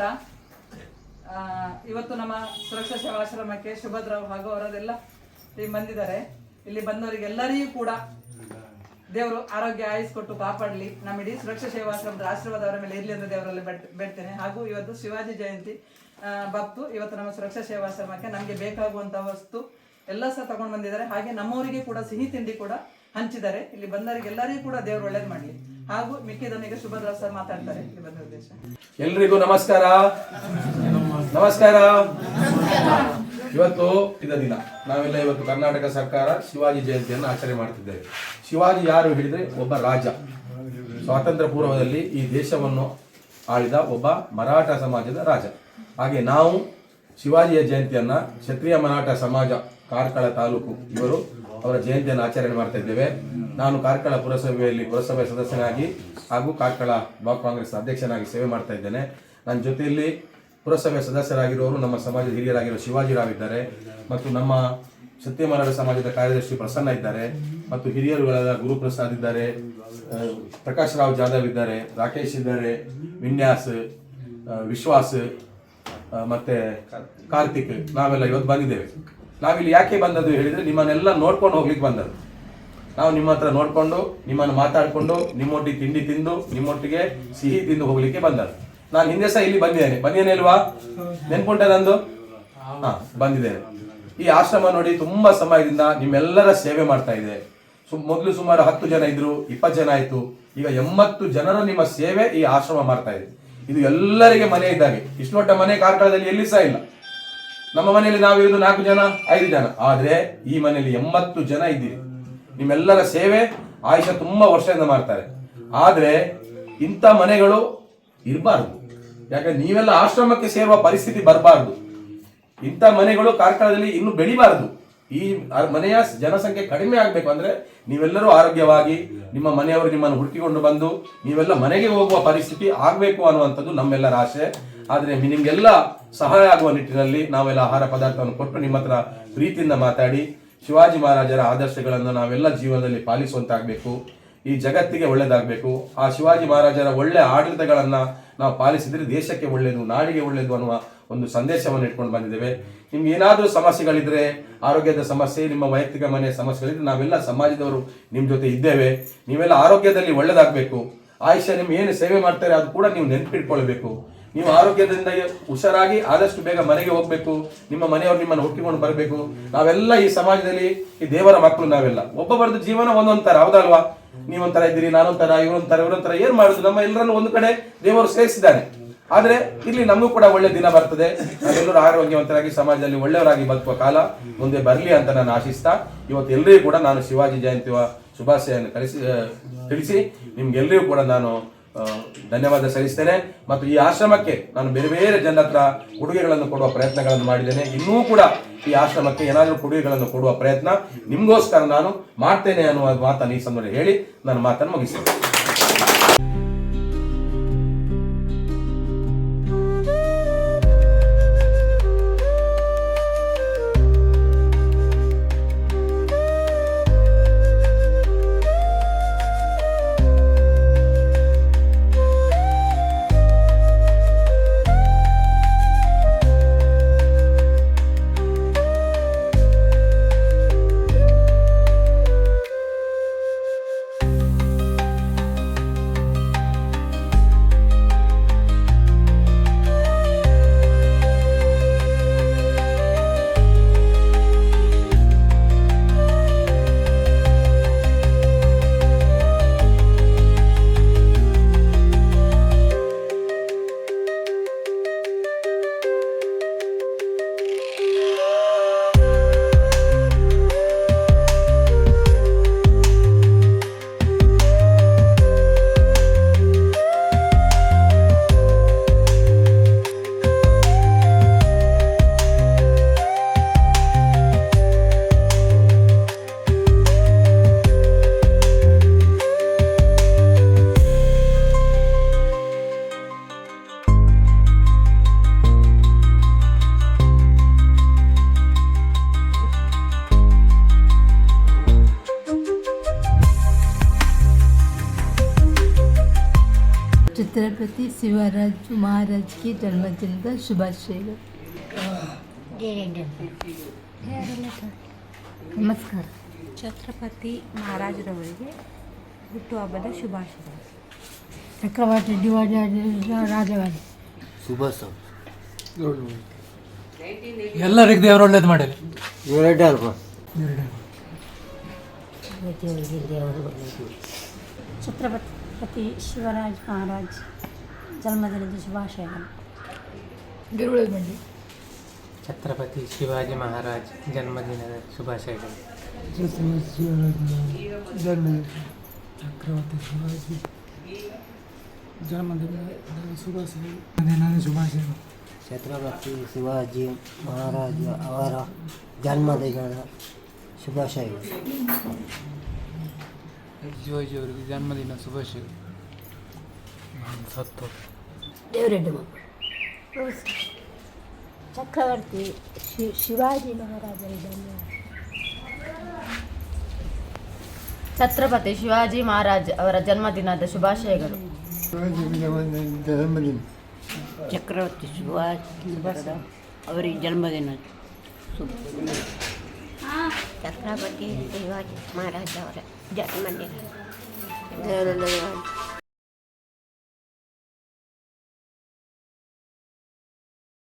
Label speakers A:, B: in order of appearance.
A: ನಮಸ್ಕಾರ. ಇವತ್ತು ನಮ್ಮ ಸುರಕ್ಷಾ ಸೇವಾಶ್ರಮಕ್ಕೆ ಶುಭದ್ರಾವ್ ಹಾಗೂ ಅವರದೆಲ್ಲ ಟೀಮ್ ಬಂದಿದ್ದಾರೆ. ಇಲ್ಲಿ ಬಂದವರಿಗೆಲ್ಲರಿಗೂ ಕೂಡ ದೇವರು ಆರೋಗ್ಯ ಆಯಿಸ್ಕೊಟ್ಟು ಕಾಪಾಡಲಿ. ನಮ್ಮ ಇಡೀ ಸುರಕ್ಷಾ ಸೇವಾಶ್ರಮದ ಆಶೀರ್ವಾದ ಅವರ ಮೇಲೆ ಇರಲಿ ಅಂತ ದೇವರಲ್ಲಿ ಬೆಡ್ತೇನೆ. ಹಾಗೂ ಇವತ್ತು ಶಿವಾಜಿ ಜಯಂತಿ ಭಕ್ತು ಇವತ್ತು ನಮ್ಮ ಸುರಕ್ಷಾ ಸೇವಾಶ್ರಮಕ್ಕೆ ನಮಗೆ ಬೇಕಾಗುವಂತಹ ವಸ್ತು ಎಲ್ಲ ಸಹ ತಗೊಂಡು ಬಂದಿದ್ದಾರೆ. ಹಾಗೆ ನಮ್ಮವರಿಗೆ ಕೂಡ ಸಿಹಿ ತಿಂಡಿ ಕೂಡ ಹಂಚಿದ್ದಾರೆ. ಇಲ್ಲಿ ಬಂದವರಿಗೆಲ್ಲರಿಗೂ ಕೂಡ ದೇವರು ಒಳ್ಳೇದು ಮಾಡಲಿ. ಹಾಗೂ ಮಿಕ್ಕಿದವನಿಗೆ ಸುಭದ್ರ ಸರ್ ಮಾತಾಡ್ತಾರೆ
B: ಎಲ್ರಿಗೂ ನಮಸ್ಕಾರ. ನಮಸ್ಕಾರ. ಇವತ್ತು ಇದ ದಿನ. ನಾವೆಲ್ಲ ಇವತ್ತು ಕರ್ನಾಟಕ ಸರ್ಕಾರ ಶಿವಾಜಿ ಜಯಂತಿಯನ್ನು ಆಚರಣೆ ಮಾಡ್ತಿದ್ದೇವೆ. ಶಿವಾಜಿ ಯಾರು ಹೇಳಿದ್ರೆ ಒಬ್ಬ ರಾಜ. ಸ್ವಾತಂತ್ರ್ಯ ಪೂರ್ವದಲ್ಲಿ ಈ ದೇಶವನ್ನು ಆಳಿದ ಒಬ್ಬ ಮರಾಠ ಸಮಾಜದ ರಾಜ. ಹಾಗೆ ನಾವು ಶಿವಾಜಿಯ ಜಯಂತಿಯನ್ನ ಕ್ಷತ್ರಿಯ ಮರಾಠ ಸಮಾಜ ಕಾರ್ಕಳ ತಾಲೂಕು ಇವರು ಅವರ ಜಯಂತಿಯನ್ನು ಆಚರಣೆ ಮಾಡ್ತಾ ಇದ್ದೇವೆ. ನಾನು ಕಾರ್ಕಳ ಪುರಸಭೆಯಲ್ಲಿ ಪುರಸಭೆ ಸದಸ್ಯನಾಗಿ ಹಾಗೂ ಕಾರ್ಕಳ ಬ್ಲಾಕ್ ಕಾಂಗ್ರೆಸ್ ಅಧ್ಯಕ್ಷನಾಗಿ ಸೇವೆ ಮಾಡ್ತಾ ಇದ್ದೇನೆ. ನನ್ನ ಜೊತೆಯಲ್ಲಿ ಪುರಸಭೆ ಸದಸ್ಯರಾಗಿರುವವರು ನಮ್ಮ ಸಮಾಜದ ಹಿರಿಯರಾಗಿರೋ ಶಿವಾಜಿರಾವ್ ಇದ್ದಾರೆ ಮತ್ತು ನಮ್ಮ ಸತ್ಯಮಾರಾಯಣ ಸಮಾಜದ ಕಾರ್ಯದರ್ಶಿ ಪ್ರಸನ್ನ ಇದ್ದಾರೆ ಮತ್ತು ಹಿರಿಯರುಗಳಾದ ಗುರುಪ್ರಸಾದ್ ಇದ್ದಾರೆ. ಪ್ರಕಾಶ್ ರಾವ್ ಜಾಧವ್ ಇದ್ದಾರೆ, ರಾಕೇಶ್ ಇದ್ದಾರೆ, ವಿನ್ಯಾಸ್ ವಿಶ್ವಾಸ್ ಮತ್ತೆ ಕಾರ್ತಿಕ್, ನಾವೆಲ್ಲ ಇವತ್ತು ಬಂದಿದ್ದೇವೆ. ನಾವಿಲ್ಲಿ ಯಾಕೆ ಬಂದದ್ದು ಹೇಳಿದ್ರೆ ನಿಮ್ಮನ್ನೆಲ್ಲ ನೋಡ್ಕೊಂಡು ಹೋಗ್ಲಿಕ್ಕೆ ಬಂದದ್ದು. ನಾವು ನಿಮ್ಮ ಹತ್ರ ನೋಡ್ಕೊಂಡು, ನಿಮ್ಮನ್ನು ಮಾತಾಡ್ಕೊಂಡು, ನಿಮ್ಮೊಟ್ಟಿಗೆ ತಿಂಡಿ ತಿಂದು, ನಿಮ್ಮೊಟ್ಟಿಗೆ ಸಿಹಿ ತಿಂದು ಹೋಗ್ಲಿಕ್ಕೆ ಬಂದದ್ದು. ನಾನು ಹಿಂದೆ ಸಹ ಇಲ್ಲಿ ಬಂದಿದ್ದೇನೆ. ಬಂದಿದ್ದೇನೆ ಅಲ್ವಾ ನೆನ್ಪುಂಟ ನಂದು? ಹಾ, ಬಂದಿದ್ದೇನೆ. ಈ ಆಶ್ರಮ ನೋಡಿ ತುಂಬಾ ಸಮಯದಿಂದ ನಿಮ್ಮೆಲ್ಲರ ಸೇವೆ ಮಾಡ್ತಾ ಇದೆ. ಮೊದಲು ಸುಮಾರು ಹತ್ತು ಜನ ಇದ್ರು, ಇಪ್ಪತ್ತು ಜನ ಆಯ್ತು. ಈಗ ಎಂಬತ್ತು ಜನರ ನಿಮ್ಮ ಸೇವೆ ಈ ಆಶ್ರಮ ಮಾಡ್ತಾ ಇದೆ. ಇದು ಎಲ್ಲರಿಗೆ ಮನೆ ಇದ್ದಾಗೆ. ಇಷ್ಟು ದೊಡ್ಡ ಮನೆ ಕಾರ್ಕಳದಲ್ಲಿ ಎಲ್ಲಿ ಸಹ ಇಲ್ಲ. ನಮ್ಮ ಮನೆಯಲ್ಲಿ ನಾವು ಇರೋದು ನಾಲ್ಕು ಜನ, ಐದು ಜನ. ಆದರೆ ಈ ಮನೆಯಲ್ಲಿ ಎಂಬತ್ತು ಜನ ಇದ್ದೀರಿ. ನಿಮ್ಮೆಲ್ಲರ ಸೇವೆ ಆಯುಷ ತುಂಬಾ ವರ್ಷದಿಂದ ಮಾಡ್ತಾರೆ. ಆದರೆ ಇಂಥ ಮನೆಗಳು ಇರಬಾರ್ದು. ಯಾಕಂದ್ರೆ ನೀವೆಲ್ಲ ಆಶ್ರಮಕ್ಕೆ ಸೇರುವ ಪರಿಸ್ಥಿತಿ ಬರಬಾರ್ದು. ಇಂಥ ಮನೆಗಳು ಕಾರ್ಕಳದಲ್ಲಿ ಇನ್ನು ಬೆಳಿಬಾರದು. ಈ ಮನೆಯ ಜನಸಂಖ್ಯೆ ಕಡಿಮೆ ಆಗಬೇಕು ಅಂದ್ರೆ ನೀವೆಲ್ಲರೂ ಆರೋಗ್ಯವಾಗಿ ನಿಮ್ಮ ಮನೆಯವರು ನಿಮ್ಮನ್ನು ಹುಡುಕಿಕೊಂಡು ಬಂದು ನೀವೆಲ್ಲ ಮನೆಗೆ ಹೋಗುವ ಪರಿಸ್ಥಿತಿ ಆಗಬೇಕು ಅನ್ನುವಂಥದ್ದು ನಮ್ಮೆಲ್ಲರ ಆಸೆ. ಆದರೆ ನಿಮ್ಗೆಲ್ಲ ಸಹಾಯ ಆಗುವ ನಿಟ್ಟಿನಲ್ಲಿ ನಾವೆಲ್ಲ ಆಹಾರ ಪದಾರ್ಥವನ್ನು ಕೊಟ್ಟು ನಿಮ್ಮ ಹತ್ರ ಪ್ರೀತಿಯಿಂದ ಮಾತಾಡಿ, ಶಿವಾಜಿ ಮಹಾರಾಜರ ಆದರ್ಶಗಳನ್ನು ನಾವೆಲ್ಲ ಜೀವನದಲ್ಲಿ ಪಾಲಿಸುವಂತಾಗಬೇಕು. ಈ ಜಗತ್ತಿಗೆ ಒಳ್ಳೆಯದಾಗಬೇಕು ಆ ಶಿವಾಜಿ ಮಹಾರಾಜರ ಒಳ್ಳೆ ಆಡಳಿತಗಳನ್ನು ನಾವು ಪಾಲಿಸಿದರೆ ದೇಶಕ್ಕೆ ಒಳ್ಳೆಯದು ನಾಡಿಗೆ ಒಳ್ಳೆಯದು ಅನ್ನುವ ಒಂದು ಸಂದೇಶವನ್ನು ಇಟ್ಕೊಂಡು ಬಂದಿದ್ದೇವೆ. ನಿಮ್ಗೆ ಏನಾದರೂ ಸಮಸ್ಯೆಗಳಿದ್ರೆ, ಆರೋಗ್ಯದ ಸಮಸ್ಯೆ, ನಿಮ್ಮ ವೈಯಕ್ತಿಕ ಮನೆ ಸಮಸ್ಯೆಗಳಿದ್ರೆ ನಾವೆಲ್ಲ ಸಮಾಜದವರು ನಿಮ್ಮ ಜೊತೆ ಇದ್ದೇವೆ. ನೀವೆಲ್ಲ ಆರೋಗ್ಯದಲ್ಲಿ ಒಳ್ಳೆಯದಾಗಬೇಕು ಆಯುಷ್ಯ ನಿಮ್ಗೆ ಏನು ಸೇವೆ ಮಾಡ್ತಾರೆ ಅದು ಕೂಡ ನೀವು ನೆನಪಿಟ್ಕೊಳ್ಬೇಕು. ನೀವು ಆರೋಗ್ಯದಿಂದ ಹುಷಾರಾಗಿ ಆದಷ್ಟು ಬೇಗ ಮನೆಗೆ ಹೋಗ್ಬೇಕು. ನಿಮ್ಮ ಮನೆಯವರು ನಿಮ್ಮನ್ನು ಹುಟ್ಟಿಕೊಂಡು ಬರಬೇಕು. ನಾವೆಲ್ಲ ಈ ಸಮಾಜದಲ್ಲಿ ಈ ದೇವರ ಮಕ್ಕಳು ನಾವೆಲ್ಲ. ಒಬ್ಬೊಬ್ಬರದ್ದು ಜೀವನ ಒಂದೊಂಥರ ಹೌದಲ್ವಾ? ನೀವೊಂಥರ ಇದ್ದೀರಿ, ನಾನೊಂಥರ ಇವರೊಂಥರ ಇವರೊಂಥರ ಏನ್ ಮಾಡುದು? ನಮ್ಮ ಎಲ್ಲರನ್ನು ಒಂದು ಕಡೆ ದೇವರು ಸೇರಿಸಿದ್ದಾನೆ. ಆದ್ರೆ ಇಲ್ಲಿ ನಮಗೂ ಕೂಡ ಒಳ್ಳೆ ದಿನ ಬರ್ತದೆ. ನಾವೆಲ್ಲರೂ ಆರೋಗ್ಯವಂತರಾಗಿ ಸಮಾಜದಲ್ಲಿ ಒಳ್ಳೆಯವರಾಗಿ ಬದುಕುವ ಕಾಲ ಮುಂದೆ ಬರಲಿ ಅಂತ ನಾನು ಆಶಿಸ್ತಾ, ಇವತ್ತು ಎಲ್ಲರಿಗೂ ಕೂಡ ನಾನು ಶಿವಾಜಿ ಜಯಂತಿಯ ಶುಭಾಶಯನ್ನು ಕಳಿಸಿ ತಿಳಿಸಿ ನಿಮ್ಗೆಲ್ಲರಿಗೂ ಕೂಡ ನಾನು ಧನ್ಯವಾದ ಸಲ್ಲಿಸ್ತೇನೆ. ಮತ್ತು ಈ ಆಶ್ರಮಕ್ಕೆ ನಾನು ಬೇರೆ ಬೇರೆ ಜನರ ಹತ್ರ ಕೊಡುಗೆಗಳನ್ನು ಕೊಡುವ ಪ್ರಯತ್ನಗಳನ್ನು ಮಾಡಿದ್ದೇನೆ. ಇನ್ನೂ ಕೂಡ ಈ ಆಶ್ರಮಕ್ಕೆ ಏನಾದರೂ ಕೊಡುಗೆಗಳನ್ನು ಕೊಡುವ ಪ್ರಯತ್ನ. ನಿಮಗೋಸ್ಕರ ನಾನು ಮಾಡ್ತೇನೆ ಅನ್ನುವ ಮಾತನ್ನು ಈ ಸಂದರ್ಭದಲ್ಲಿ ಹೇಳಿ ನನ್ನ ಮಾತನ್ನು ಮುಗಿಸ್ತೇನೆ.
C: ಛತ್ರಪತಿ ಶಿವರಾಜ್ ಮಹಾರಾಜ್ಗೆ ಕಿ ಜನ್ಮದಿನದ ಶುಭಾಶಯಗಳು. ನಮಸ್ಕಾರ.
D: ಛತ್ರಪತಿ ಮಹಾರಾಜರವರಿಗೆ ಹುಟ್ಟುಹಬ್ಬದ ಶುಭಾಶಯಗಳು.
C: ಚಕ್ರವರ್ತಿ ಡಿವಾಜ ರಾಜವಾಡಿ
E: ಎಲ್ಲರಿಗೆ ದೇವರು ಒಳ್ಳೇದು ಮಾಡಲಿ.
D: ಛತ್ರಪತಿ ಶಿವರಾಜ್ ಮಹಾರಾಜ್ ಜನ್ಮದಿನದ ಶುಭಾಶಯಗಳು
C: ಬಂಡಿ
E: ಛತ್ರಪತಿ ಶಿವಾಜಿ ಮಹಾರಾಜ್ ಜನ್ಮದಿನದ ಶುಭಾಶಯಗಳು ಚಕ್ರವರ್ತಿ ಶಿವಾಜಿ ಜನ್ಮದಿನ ಶುಭಾಶಯಗಳು ಶುಭಾಶಯಗಳು
F: ಛತ್ರಪತಿ ಶಿವಾಜಿ ಮಹಾರಾಜ ಅವರ ಜನ್ಮದಿನದ ಶುಭಾಶಯಗಳು
E: ಶಿವಾಜಿ ಅವರಿಗೆ ಜನ್ಮದಿನ ಶುಭಾಶಯಗಳು ಸತ್ತು.
C: ದೇವರೆಡ್ಡಿ
D: ಚಕ್ರವರ್ತಿ ಶಿ ಶಿವಾಜಿ ಮಹಾರಾಜರ ಜನ್ಮ.
G: ಛತ್ರಪತಿ ಶಿವಾಜಿ ಮಹಾರಾಜ್ ಅವರ ಜನ್ಮದಿನದ ಶುಭಾಶಯಗಳು.
F: ಚಕ್ರವರ್ತಿ ಶಿವಾಜಿ ಅವರಿಗೆ ಜನ್ಮದಿನ. ಛತ್ರಪತಿ ಶಿವಾಜಿ ಮಹಾರಾಜ ಅವರ ಜನ್ಮದಿನ